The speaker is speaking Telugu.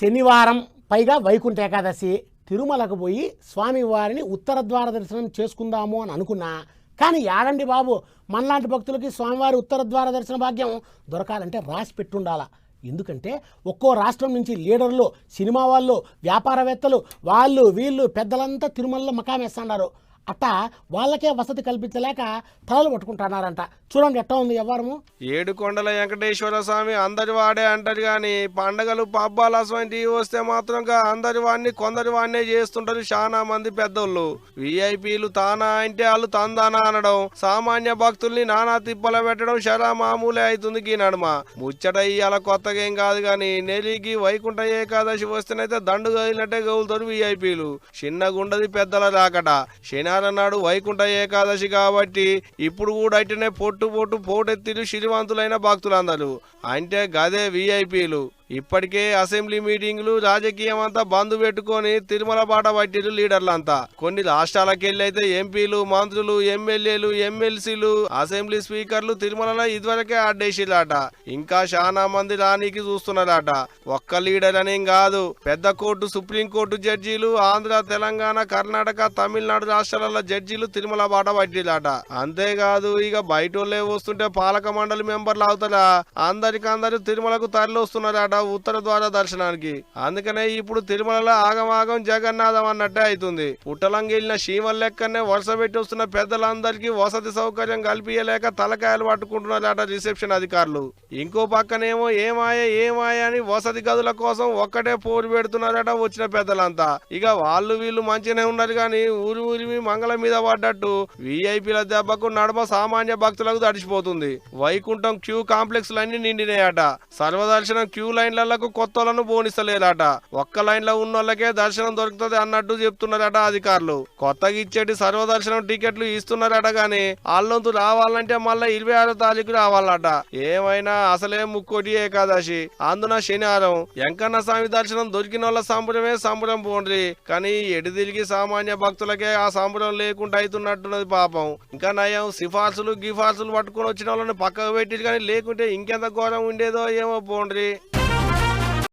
శనివారం పైగా వైకుంఠ ఏకాదశి తిరుమలకు పోయి స్వామివారిని ఉత్తర ద్వార దర్శనం చేసుకుందాము అని అనుకున్నా. కానీ యాడండి బాబు మనలాంటి భక్తులకి స్వామివారి ఉత్తర ద్వార దర్శన భాగ్యం దొరకాలంటే రాసి పెట్టుండాల. ఎందుకంటే ఒక్కో రాష్ట్రం నుంచి లీడర్లు సినిమా వాళ్ళు వ్యాపారవేత్తలు వాళ్ళు వీళ్ళు పెద్దలంతా తిరుమలలో మకామేస్తున్నారు అట్టా వాళ్ళకే వసతి కల్పించలేక తలలు పట్టుకుంటున్నారంట. చూడండి ఎట్టా ఉంది వ్యవహారము. ఏడు కొండల వెంకటేశ్వర స్వామి అందరి వాడే అంటారు కానీ పండగలు పబ్బాలు అటువంటివి వస్తే మాత్రం అందరి వాడిని కొందరి వాడినే చేస్తుంటారు చాలా మంది పెద్దోళ్ళు. విఐపీలు తానా అంటే వాళ్ళు తందానా అనడం సామాన్య భక్తుల్ని నానా తిప్పల పెట్టడం శరా మామూలే అవుతుంది గీ నడుమ ముచ్చట ఇయ్యాల కొత్తగా ఏం కాదు గాని నెలికి వైకుంఠ ఏకాదశి వస్తేనైతే దండు కదిలినట్టే గౌలుతారు విఐపీలు. చిన్నగుండది పెద్దల రాకట. శని నాడు వైకుంఠ ఏకాదశి కాబట్టి ఇప్పుడు కూడా అయితేనే పొట్టు పొట్టు పోటెత్తిలు శ్రీమంతులైన భక్తులందరూ. అంటే గదే విఐపీలు ఇప్పటికే అసెంబ్లీ మీటింగులు రాజకీయం అంతా బంద్ పెట్టుకొని తిరుమల బాట పట్టిరు లీడర్లంతా. కొన్ని రాష్ట్రాలకు అయితే ఎంపీలు మంత్రులు ఎమ్మెల్యేలు ఎమ్మెల్సీలు అసెంబ్లీ స్పీకర్లు తిరుమలలో ఇదివరకే అడ్డేసిరాట ఇంకా చాలా మంది రానికి చూస్తున్నారట. ఒక్క లీడర్ అనేం కాదు. పెద్ద కోర్టు సుప్రీం కోర్టు జడ్జీలు ఆంధ్ర తెలంగాణ కర్ణాటక తమిళనాడు రాష్ట్రాలలో జడ్జీలు తిరుమల బాట పట్టిరాట అంతేకాదు ఇక బయట వస్తుంటే పాలక మండలి మెంబర్లు అవుతారా? అందరికందరూ తిరుమలకు తరలి వస్తున్నారట ఉత్తర ద్వార దర్శనానికి. అందుకనే ఇప్పుడు తిరుమలలో ఆగమాగం జగన్నాథం అన్నట్టే అవుతుంది పుట్టలంగి శీమల లెక్కనే వరుస పెట్టి వస్తున్న పెద్దలందరికీ వసతి సౌకర్యం కల్పించలేక తలకాయలు పట్టుకుంటున్నారట రిసెప్షన్ అధికారులు. ఇంకో పక్కనేమో ఏమాయ ఏమాయ అని వసతి గదుల కోసం ఒక్కటే పోరు పెడుతున్నారట వచ్చిన పెద్దలంతా. ఇక వాళ్ళు వీళ్ళు మంచిగానే ఉన్నారు కానీ ఊరి ఊరిమి మంగళం మీద పడ్డట్టు విఐపీల దెబ్బకు నడమ సామాన్య భక్తులకు తడిచిపోతుంది వైకుంఠం క్యూ కాంప్లెక్స్ లన్నీ నిండినాయట. సర్వదర్శనం క్యూ లైన్ లైన్లకు కొత్తలను బోనిస్తలేరట ఒక్క లైన్లో ఉన్న వాళ్ళకే దర్శనం దొరుకుతుంది అన్నట్టు చెప్తున్నారట అధికారులు. కొత్తగా ఇచ్చేటి సర్వదర్శనం టికెట్లు ఇస్తున్నారట గాని వాళ్ళంతు రావాలంటే మళ్ళీ ఇరవై ఆరో తారీఖు రావాలట. ఏమైనా అసలే ముక్కోటి ఏకాదశి. అందున శనివారం వెంకన్న స్వామి దర్శనం దొరికిన వాళ్ళ సంబరమే సంబరం పోండ్రి. కానీ ఎటు తిరిగి సామాన్య భక్తులకే ఆ సంబరం లేకుండా అవుతున్నట్టున్నది పాపం. ఇంకా నయం సిఫార్సులు గిఫార్సులు పట్టుకొని వచ్చిన వాళ్ళని పక్కకు పెట్టిరు కానీ లేకుంటే ఇంకెంత ఘోరం ఉండేదో ఏమో పోండ్రి.